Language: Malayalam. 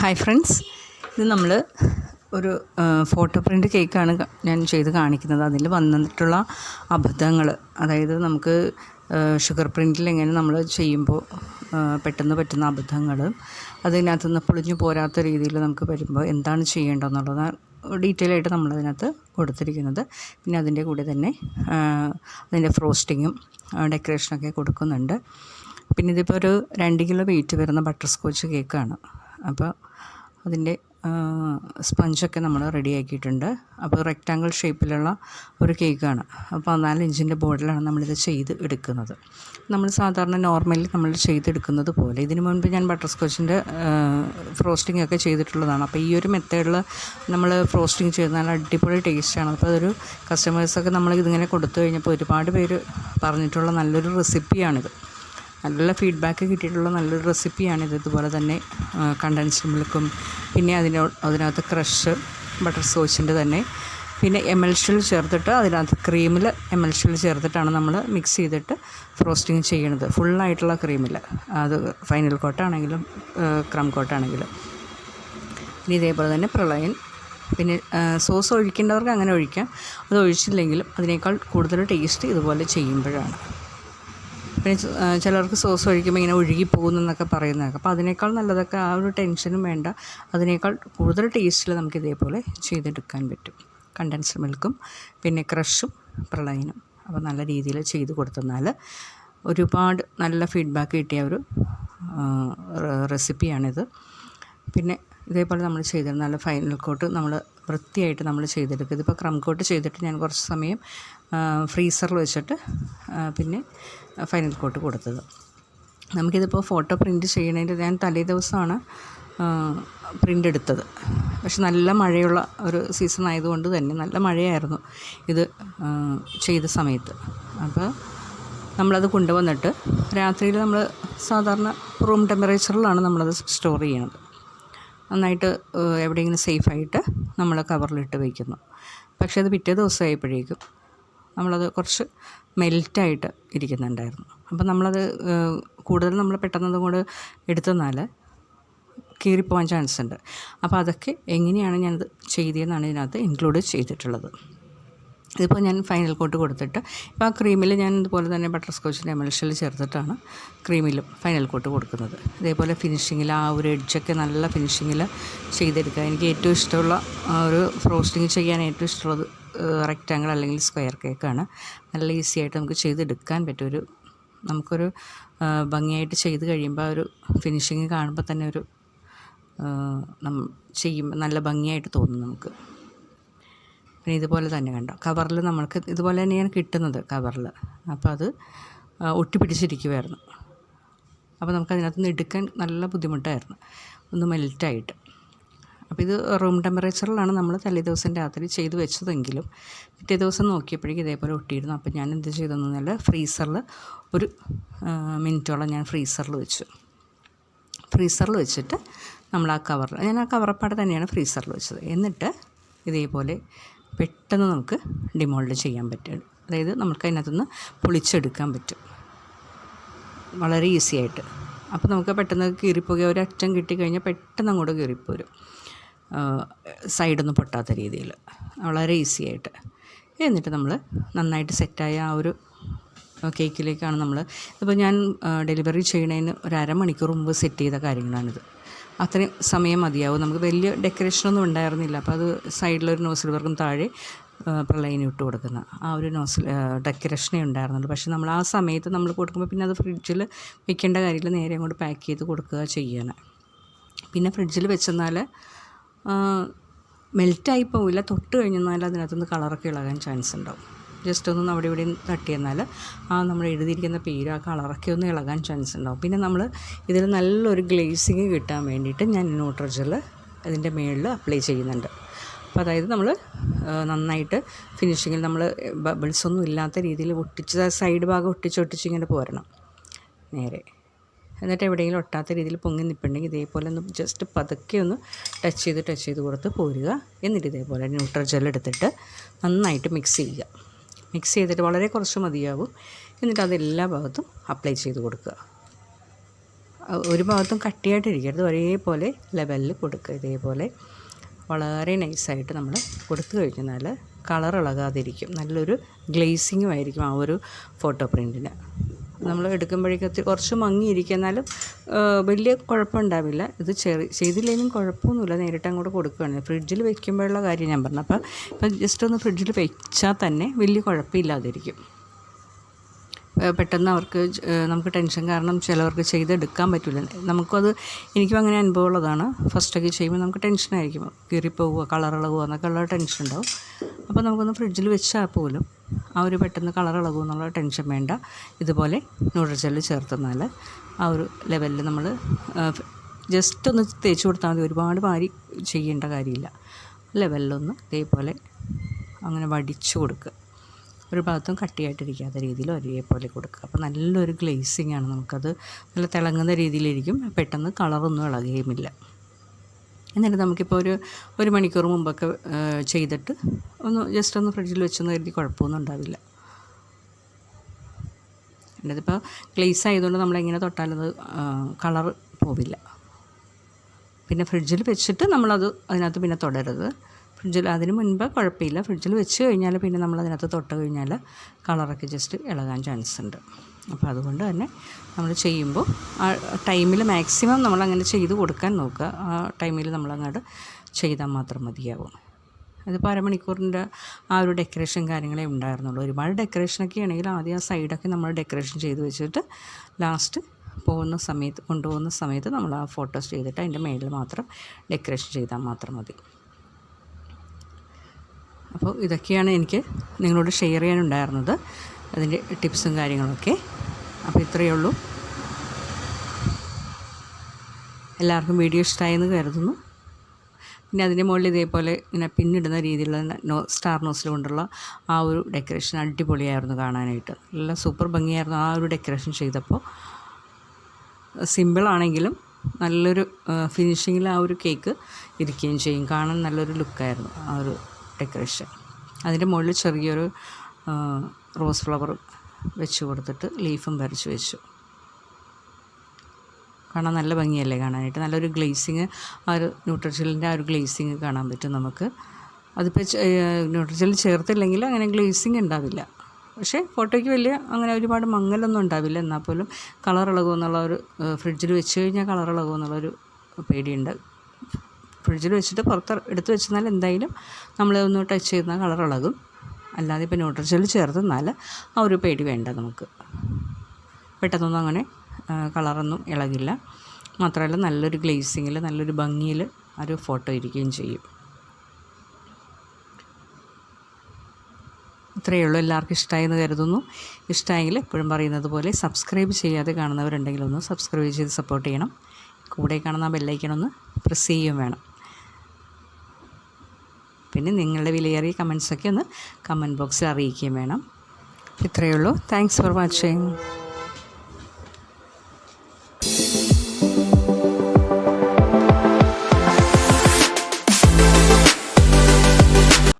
ഹായ് ഫ്രണ്ട്സ് ഇത് നമ്മൾ ഒരു ഫോട്ടോ പ്രിന്റ് കേക്കാണ് ഞാൻ ചെയ്ത് കാണിക്കുന്നത്. അതിൽ വന്നിട്ടുള്ള അബദ്ധങ്ങൾ അതായത് നമുക്ക് ഷുഗർ പ്രിന്റിൽ എങ്ങനെ നമ്മൾ ചെയ്യുമ്പോൾ പെട്ടെന്ന് പറ്റുന്ന അബദ്ധങ്ങൾ അതിനകത്ത് നിന്ന് പൊളിഞ്ഞു പോരാത്ത രീതിയിൽ നമുക്ക് വരുമ്പോൾ എന്താണ് ചെയ്യേണ്ടതെന്നുള്ളത് ഡീറ്റെയിൽ ആയിട്ട് നമ്മളതിനകത്ത് കൊടുത്തിരിക്കുന്നത്. പിന്നെ അതിന്റെ കൂടെ തന്നെ അതിന്റെ ഫ്രോസ്റ്റിങ്ങും ഡെക്കറേഷനൊക്കെ കൊടുക്കുന്നുണ്ട്. പിന്നെ ഇതിപ്പോൾ ഒരു രണ്ട് കിലോ വെയിറ്റ് വരുന്ന ബട്ടർ സ്കോച്ച് കേക്കാണ് അപ്പോൾ അതിന്റെ സ്പഞ്ചൊക്കെ നമ്മൾ റെഡിയാക്കിയിട്ടുണ്ട്. അപ്പോൾ റെക്റ്റാങ്കിൾ ഷേപ്പിലുള്ള ഒരു കേക്കാണ്. അപ്പോൾ നാല് ബോർഡിലാണ് നമ്മളിത് ചെയ്ത് എടുക്കുന്നത്. നമ്മൾ സാധാരണ നോർമലി നമ്മൾ ചെയ്തെടുക്കുന്നത് പോലെ. ഇതിനു മുൻപ് ഞാൻ ബട്ടർ സ്കോച്ചിന്റെ ഫ്രോസ്റ്റിംഗ് ഒക്കെ ചെയ്തിട്ടുള്ളതാണ്. അപ്പോൾ ഈ ഒരു മെത്തേഡിൽ നമ്മൾ ഫ്രോസ്റ്റിംഗ് ചെയ്ത് നല്ല അടിപൊളി ടേസ്റ്റാണ് അപ്പോൾ അതൊരു കസ്റ്റമേഴ്സൊക്കെ നമ്മൾ ഇതിങ്ങനെ കൊടുത്തു കഴിഞ്ഞപ്പോൾ ഒരുപാട് പേര് പറഞ്ഞിട്ടുള്ള നല്ലൊരു റെസിപ്പിയാണിത് നല്ല ഫീഡ്ബാക്ക് കിട്ടിയിട്ടുള്ള നല്ലൊരു റെസിപ്പിയാണിത് ഇതുപോലെ തന്നെ കണ്ടൻസ്ഡ് മിൽക്കും പിന്നെ അതിനോ അതിനകത്ത് ക്രഷ് ബട്ടർ സോസിന്റെ തന്നെ. പിന്നെ എമൽഷിൽ ചേർത്തിട്ട് അതിനകത്ത് ക്രീമിൽ എമൽഷിൽ ചേർത്തിട്ടാണ് നമ്മൾ മിക്സ് ചെയ്തിട്ട് ഫ്രോസ്റ്റിംഗ് ചെയ്യണത് ഫുള്ളായിട്ടുള്ള ക്രീമിൽ അത് ഫൈനൽ കോട്ടാണെങ്കിലും ക്രം കോട്ടാണെങ്കിലും ഇനി ഇതേപോലെ തന്നെ പ്രളയൻ പിന്നെ സോസ് ഒഴിക്കേണ്ടവർക്ക് അങ്ങനെ ഒഴിക്കാം. അത് ഒഴിച്ചില്ലെങ്കിലും അതിനേക്കാൾ കൂടുതൽ ടേസ്റ്റ് ഇതുപോലെ ചെയ്യുമ്പോഴാണ്. പിന്നെ ചിലർക്ക് സോസ് ഒഴിക്കുമ്പോൾ ഇങ്ങനെ ഒഴുകി പോകുന്നെന്നൊക്കെ പറയുന്നതൊക്കെ. അപ്പോൾ അതിനേക്കാൾ നല്ലതൊക്കെ ആ ഒരു ടെൻഷനും വേണ്ട. അതിനേക്കാൾ കൂടുതൽ ടേസ്റ്റിൽ നമുക്ക് ഇതേപോലെ ചെയ്തെടുക്കാൻ പറ്റും. കണ്ടൻസ്ഡ് മിൽക്കും പിന്നെ ക്രഷും പ്രളയനും. അപ്പോൾ നല്ല രീതിയിൽ ചെയ്ത് കൊടുത്തെന്നാൽ ഒരുപാട് നല്ല ഫീഡ്ബാക്ക് കിട്ടിയ ഒരു റെസിപ്പിയാണിത്. പിന്നെ ഇതേപോലെ നമ്മൾ ചെയ്തിരുന്ന നല്ല ഫൈനൽ കോട്ട് നമ്മൾ വൃത്തിയായിട്ട് നമ്മൾ ചെയ്തെടുക്കുക. ഇതിപ്പോൾ ക്രം കോട്ട് ചെയ്തിട്ട് ഞാൻ കുറച്ച് സമയം ഫ്രീസറിൽ വെച്ചിട്ട് പിന്നെ ഫൈനൽ കോട്ട് കൊടുത്തത്. നമുക്കിതിപ്പോൾ ഫോട്ടോ പ്രിന്റ് ചെയ്യണതിന്റെ ഞാൻ തലേ ദിവസമാണ് പ്രിന്റ് എടുത്തത്. പക്ഷെ നല്ല മഴയുള്ള ഒരു സീസൺ ആയതുകൊണ്ട് തന്നെ നല്ല മഴയായിരുന്നു ഇത് ചെയ്ത സമയത്ത്. അപ്പോൾ നമ്മളത് കൊണ്ടുവന്നിട്ട് രാത്രിയിൽ നമ്മൾ സാധാരണ റൂം ടെമ്പറേച്ചറിലാണ് നമ്മളത് സ്റ്റോർ ചെയ്യണത്. നന്നായിട്ട് എവിടെയെങ്കിലും സേഫായിട്ട് നമ്മൾ കവറിലിട്ട് വയ്ക്കുന്നു പക്ഷേ അത് പിറ്റേ ദിവസമായപ്പോഴേക്കും നമ്മളത് കുറച്ച് മെൽറ്റായിട്ട് ഇരിക്കുന്നുണ്ടായിരുന്നു. അപ്പം നമ്മളത് കൂടുതൽ നമ്മൾ പെട്ടെന്നത് കൂടെ എടുത്തെന്നാൽ കീറിപ്പോകാൻ ചാൻസ് ഉണ്ട് അപ്പോൾ അതൊക്കെ എങ്ങനെയാണ് ഞാനത് ചെയ്തതെന്നാണ് ഇതിനകത്ത് ഇൻക്ലൂഡ് ചെയ്തിട്ടുള്ളത്. ഇതിപ്പോൾ ഞാൻ ഫൈനൽ കോട്ട് കൊടുത്തിട്ട് ഇപ്പോൾ ആ ക്രീമിൽ ഞാൻ ഇതുപോലെ തന്നെ ബട്ടർ സ്കോച്ചിന്റെ എമൽഷ്യൽ ചേർത്തിട്ടാണ് ക്രീമിലും ഫൈനൽ കോട്ട് കൊടുക്കുന്നത്. ഇതേപോലെ ഫിനിഷിങ്ങിൽ ആ ഒരു എഡ്ജൊക്കെ നല്ല ഫിനിഷിങ്ങിൽ ചെയ്തെടുക്കുക. എനിക്ക് ഏറ്റവും ഇഷ്ടമുള്ള ഒരു ഫ്രോസ്റ്റിങ് ചെയ്യാൻ ഏറ്റവും ഇഷ്ടമുള്ളത് റെക്റ്റാങ്കിൾ അല്ലെങ്കിൽ സ്ക്വയർ കേക്കാണ് നല്ല ഈസി ആയിട്ട് നമുക്ക് ചെയ്തെടുക്കാൻ പറ്റും. ഒരു നമുക്കൊരു ഭംഗിയായിട്ട് ചെയ്ത് കഴിയുമ്പോൾ ഒരു ഫിനിഷിങ് കാണുമ്പോൾ തന്നെ ഒരു ചെയ്യുമ്പോൾ നല്ല ഭംഗിയായിട്ട് തോന്നും നമുക്ക്. പിന്നെ ഇതുപോലെ തന്നെ കണ്ടോ? കവറിൽ നമ്മൾക്ക് ഇതുപോലെ തന്നെയാണ് കിട്ടുന്നത് കവറിൽ. അപ്പോൾ അത് ഒട്ടിപ്പിടിച്ചിരിക്കുമായിരുന്നു അപ്പോൾ നമുക്ക് അതിനകത്ത് നിന്ന് എടുക്കാൻ നല്ല ബുദ്ധിമുട്ടായിരുന്നു. ഒന്ന് മെൽറ്റായിട്ട്. അപ്പോൾ ഇത് റൂം ടെമ്പറേച്ചറിലാണ് നമ്മൾ തലേ ദിവസം രാത്രി ചെയ്തു വെച്ചതെങ്കിലും പിറ്റേ ദിവസം നോക്കിയപ്പോഴേക്കും ഇതേപോലെ ഒട്ടിയിരുന്നു. അപ്പോൾ ഞാൻ എന്ത് നല്ല ഫ്രീസറിൽ ഒരു മിനിറ്റോളം ഞാൻ ഫ്രീസറിൽ വെച്ചു. ഫ്രീസറിൽ വെച്ചിട്ട് നമ്മൾ ആ കവറിൽ ഞാൻ ആ കവറപ്പാട് തന്നെയാണ് ഫ്രീസറിൽ വെച്ചത്. എന്നിട്ട് ഇതേപോലെ പെട്ടെന്ന് നമുക്ക് ഡിമോൾഡ് ചെയ്യാൻ പറ്റും. അതായത് നമുക്ക് അതിനകത്തുനിന്ന് പൊളിച്ചെടുക്കാൻ പറ്റും. വളരെ ഈസി ആയിട്ട്. അപ്പോൾ നമുക്ക് പെട്ടെന്ന് കീറിപ്പോകുക ഒരറ്റം കിട്ടിക്കഴിഞ്ഞാൽ പെട്ടെന്ന് അങ്ങോട്ട് കീറിപ്പോരും. സൈഡൊന്നും പൊട്ടാത്ത രീതിയിൽ വളരെ ഈസി ആയിട്ട്. എന്നിട്ട് നമ്മൾ നന്നായിട്ട് സെറ്റായ ആ ഒരു കേക്കിലേക്കാണ് നമ്മൾ ഇപ്പോൾ ഞാൻ ഡെലിവറി ചെയ്യണതിന് ഒരു അരമണിക്കൂർ മുമ്പ് സെറ്റ് ചെയ്ത കാര്യങ്ങളാണിത്. അത്രയും സമയം മതിയാവും. നമുക്ക് വലിയ ഡെക്കറേഷനൊന്നും ഉണ്ടായിരുന്നില്ല. അപ്പോൾ അത് സൈഡിലൊരു നോസിൽ വർക്കും താഴെ പ്രളയിന് ഇട്ട് കൊടുക്കുന്ന ആ ഒരു നോസിൽ ഡെക്കറേഷനേ ഉണ്ടായിരുന്നുള്ളൂ. പക്ഷേ നമ്മൾ ആ സമയത്ത് നമ്മൾ കൊടുക്കുമ്പോൾ പിന്നെ അത് ഫ്രിഡ്ജിൽ വെക്കേണ്ട കാര്യമില്ല. നേരെ അങ്ങോട്ട് പാക്ക് ചെയ്ത് കൊടുക്കുക ചെയ്യണം. പിന്നെ ഫ്രിഡ്ജിൽ വെച്ചെന്നാൽ മെൽറ്റായി പോവില്ല. തൊട്ട് കഴിഞ്ഞെന്നാൽ അതിനകത്തുനിന്ന് കളറൊക്കെ ഇളകാൻ ചാൻസ് ഉണ്ടാവും. ജസ്റ്റ് ഒന്ന് അവിടെ ഇവിടെയും തട്ടിയെന്നാൽ ആ നമ്മൾ എഴുതിയിരിക്കുന്ന പേര് ആ കളറൊക്കെ ഒന്ന് ഇളകാൻ ചാൻസ് ഉണ്ടാവും. പിന്നെ നമ്മൾ ഇതിൽ നല്ലൊരു ഗ്ലേസിങ് കിട്ടാൻ വേണ്ടിയിട്ട് ഞാൻ ന്യൂട്രജൽ അതിന്റെ മുകളിൽ അപ്ലൈ ചെയ്യുന്നുണ്ട്. അപ്പോൾ അതായത് നമ്മൾ നന്നായിട്ട് ഫിനിഷിങ്ങിൽ നമ്മൾ ബബിൾസ് ഒന്നും ഇല്ലാത്ത രീതിയിൽ ഒട്ടിച്ച് സൈഡ് ഭാഗം ഒട്ടിച്ച് ഒട്ടിച്ച് ഇങ്ങനെ പോരണം. നേരെ. എന്നിട്ട് എവിടെയെങ്കിലും ഒട്ടാത്ത രീതിയിൽ പൊങ്ങി നിൽപ്പുണ്ടെങ്കിൽ ഇതേപോലെ ഒന്ന് ജസ്റ്റ് പതുക്കെ ഒന്ന് ടച്ച് ചെയ്ത് ടച്ച് ചെയ്ത് കൊടുത്ത് പോരുക. എന്നിട്ട് ഇതേപോലെ ന്യൂട്രൽ ജെൽ എടുത്തിട്ട് നന്നായിട്ട് മിക്സ് ചെയ്യുക. മിക്സ് ചെയ്തിട്ട് വളരെ കുറച്ച് മതിയാവും. എന്നിട്ട് അത് എല്ലാ ഭാഗത്തും അപ്ലൈ ചെയ്ത് കൊടുക്കുക. ഒരു ഭാഗത്തും കട്ടിയായിട്ടിരിക്കരുത്. ഒരേപോലെ ലെവലിൽ കൊടുക്കുക. ഇതേപോലെ വളരെ നൈസായിട്ട് നമ്മൾ കൊടുത്തു കഴിഞ്ഞാൽ കളർ ഇളകാതിരിക്കും. നല്ലൊരു ഗ്ലേസിങ്ങും ആയിരിക്കും ആ ഒരു ഫോട്ടോ പ്രിന്റിന് നമ്മൾ എടുക്കുമ്പോഴേക്കത്തി കുറച്ച് മങ്ങിയിരിക്കും. എന്നാലും വലിയ കുഴപ്പമുണ്ടാവില്ല. ഇത് ചെറി ചെയ്തില്ലെങ്കിലും കുഴപ്പമൊന്നുമില്ല. നേരിട്ട് അങ്ങോട്ട് കൊടുക്കുകയാണ്. ഫ്രിഡ്ജിൽ വെക്കുമ്പോഴുള്ള കാര്യം ഞാൻ പറഞ്ഞു. അപ്പോൾ ഇപ്പം ജസ്റ്റ് ഒന്ന് ഫ്രിഡ്ജിൽ വെച്ചാൽ തന്നെ വലിയ കുഴപ്പമില്ലാതിരിക്കും. പെട്ടെന്ന് അവർക്ക് നമുക്ക് ടെൻഷൻ കാരണം ചിലവർക്ക് ചെയ്തെടുക്കാൻ പറ്റില്ല. നമുക്കത് എനിക്കും അങ്ങനെ അനുഭവമുള്ളതാണ്. ഫസ്റ്റൊക്കെ ചെയ്യുമ്പോൾ നമുക്ക് ടെൻഷനായിരിക്കും കീറിപ്പോവുക കളർ ഇളകുക എന്നൊക്കെ ഉള്ള ടെൻഷൻ ഉണ്ടാവും. അപ്പോൾ നമുക്കൊന്ന് ഫ്രിഡ്ജിൽ വെച്ചാൽ പോലും ആ ഒരു പെട്ടെന്ന് കളർ ഇളകും എന്നുള്ള ടെൻഷൻ വേണ്ട. ഇതുപോലെ നൂഡിൽ ജെല്ല് ചേർത്തെന്നാൽ ആ ഒരു ലെവലിൽ നമ്മൾ ജസ്റ്റ് ഒന്ന് തേച്ച് കൊടുത്താൽ മതി. ഒരുപാട് വാരി ചെയ്യേണ്ട കാര്യമില്ല. ലെവലിലൊന്ന് ഇതേപോലെ അങ്ങനെ വടിച്ചു കൊടുക്കുക. ഒരു ഭാഗത്തും കട്ടിയായിട്ടിരിക്കാത്ത രീതിയിൽ ഒരേപോലെ കൊടുക്കുക. അപ്പോൾ നല്ലൊരു ഗ്ലേസിങ് ആണ് നമുക്കത്. നല്ല തിളങ്ങുന്ന രീതിയിലിരിക്കും. പെട്ടെന്ന് കളറൊന്നും ഇളകുകയുമില്ല. എന്നിട്ട് നമുക്കിപ്പോൾ ഒരു ഒരു മണിക്കൂർ മുമ്പൊക്കെ ചെയ്തിട്ട് ഒന്ന് ജസ്റ്റ് ഒന്ന് ഫ്രിഡ്ജിൽ വെച്ചൊന്ന് കരുതി കുഴപ്പമൊന്നും ഉണ്ടാവില്ല. എന്നിട്ടിപ്പോൾ ഗ്ലേസ് ആയതുകൊണ്ട് നമ്മളെങ്ങനെ തൊട്ടാലത് കളർ പോവില്ല. പിന്നെ ഫ്രിഡ്ജിൽ വെച്ചിട്ട് നമ്മളത് അതിനകത്ത് പിന്നെ തുടരുത്. ഫ്രിഡ്ജിൽ അതിന് മുൻപ് കുഴപ്പമില്ല. ഫ്രിഡ്ജിൽ വെച്ച് കഴിഞ്ഞാൽ പിന്നെ നമ്മൾ അതിനകത്ത് തൊട്ട് കഴിഞ്ഞാൽ കളറൊക്കെ ജസ്റ്റ് ഇളകാൻ ചാൻസ് ഉണ്ട്. അപ്പോൾ അതുകൊണ്ട് തന്നെ നമ്മൾ ചെയ്യുമ്പോൾ ആ ടൈമിൽ മാക്സിമം നമ്മൾ അങ്ങനെ ചെയ്ത് കൊടുക്കാൻ നോക്കുക. ആ ടൈമിൽ നമ്മളങ്ങോട്ട് ചെയ്താൽ മാത്രം മതിയാവും. അതിപ്പോൾ അരമണിക്കൂറിന്റെ ആ ഒരു ഡെക്കറേഷൻ കാര്യങ്ങളേ ഉണ്ടായിരുന്നുള്ളൂ. ഒരുപാട് ഡെക്കറേഷനൊക്കെ ആണെങ്കിൽ ആദ്യം ആ സൈഡൊക്കെ നമ്മൾ ഡെക്കറേഷൻ ചെയ്ത് വെച്ചിട്ട് ലാസ്റ്റ് പോകുന്ന സമയത്ത് കൊണ്ടുപോകുന്ന സമയത്ത് നമ്മൾ ആ ഫോട്ടോസ് ചെയ്തിട്ട് അതിന്റെ മേളിൽ മാത്രം ഡെക്കറേഷൻ ചെയ്താൽ മാത്രം മതി. അപ്പോൾ ഇതൊക്കെയാണ് എനിക്ക് നിങ്ങളോട് ഷെയർ ചെയ്യാനുണ്ടായിരുന്നത്. അതിന്റെ ടിപ്സും കാര്യങ്ങളൊക്കെ. അപ്പോൾ ഇത്രയേ ഉള്ളൂ. എല്ലാവർക്കും വീഡിയോ ഇഷ്ടമായെന്ന് കരുതുന്നു. പിന്നെ അതിന്റെ മുകളിൽ ഇതേപോലെ ഇങ്ങനെ പിന്നിടുന്ന രീതിയിലുള്ള നോ സ്റ്റാർ നോസിൽ കൊണ്ടുള്ള ആ ഒരു ഡെക്കറേഷൻ അടിപൊളിയായിരുന്നു കാണാനായിട്ട്. നല്ല സൂപ്പർ ഭംഗിയായിരുന്നു ആ ഒരു ഡെക്കറേഷൻ ചെയ്തപ്പോൾ. സിമ്പിളാണെങ്കിലും നല്ലൊരു ഫിനിഷിങ്ങിൽ ആ ഒരു കേക്ക് ഇരിക്കുകയും ചെയ്യും. കാണാൻ നല്ലൊരു ലുക്കായിരുന്നു ആ ഒരു ഡെക്കറേഷൻ അതിന്റെ മുകളിൽ ചെറിയൊരു റോസ് ഫ്ലവർ വെച്ച് കൊടുത്തിട്ട് ലീഫും വരച്ച് വെച്ചു. കാണാൻ നല്ല ഭംഗിയല്ലേ കാണാനായിട്ട്? നല്ലൊരു ഗ്ലേസിങ് ആ ഒരു ന്യൂട്രജലിന്റെ ആ ഒരു ഗ്ലേസിങ് കാണാൻ പറ്റും നമുക്ക്. അതിപ്പോൾ ന്യൂട്രജൽ ചേർത്തില്ലെങ്കിൽ അങ്ങനെ ഗ്ലേസിങ് ഉണ്ടാവില്ല. പക്ഷേ ഫോട്ടോയ്ക്ക് വലിയ അങ്ങനെ ഒരുപാട് മങ്ങലൊന്നും ഉണ്ടാവില്ല. എന്നാൽ പോലും കളർ ഇളകുമെന്നുള്ള ഒരു ഫ്രിഡ്ജിൽ വെച്ച് കഴിഞ്ഞാൽ കളർ ഇളകുമെന്നുള്ളൊരു പേടിയുണ്ട്. ഫ്രിഡ്ജിൽ വെച്ചിട്ട് പുറത്ത് എടുത്ത് വെച്ചെന്നാൽ എന്തായാലും നമ്മൾ ഒന്ന് ടച്ച് ചെയ്യുന്ന കളർ ഇളകും. അല്ലാതെ ഇപ്പോൾ ന്യൂട്രജൽ ചേർത്തെന്നാൽ ആ ഒരു പേടി വേണ്ട നമുക്ക്. പെട്ടെന്നൊന്നും അങ്ങനെ കളറൊന്നും ഇളകില്ല. മാത്രമല്ല നല്ലൊരു ഗ്ലേസിങ്ങിൽ നല്ലൊരു ഭംഗിയിൽ ആ ഒരു ഫോട്ടോ ഇരിക്കുകയും ചെയ്യും. ഇത്രയേ ഉള്ളൂ എല്ലാവർക്കും ഇഷ്ടമായെന്ന് കരുതുന്നു. ഇഷ്ടമായെങ്കിൽ എപ്പോഴും പറയുന്നത് പോലെ സബ്സ്ക്രൈബ് ചെയ്യാതെ കാണുന്നവരുണ്ടെങ്കിൽ ഒന്ന് സബ്സ്ക്രൈബ് ചെയ്ത് സപ്പോർട്ട് ചെയ്യണം. കൂടെ കാണുന്ന ബെല്ലൈക്കണമെന്ന് പ്രസ് ചെയ്യുകയും വേണം. പിന്നെ നിങ്ങളുടെ വിലയേറിയ കമൻസൊക്കെ ഒന്ന് കമന്റ് ബോക്സിൽ അറിയിക്കുകയും വേണം. ഇത്രയേ ഉള്ളൂ. Thanks for watching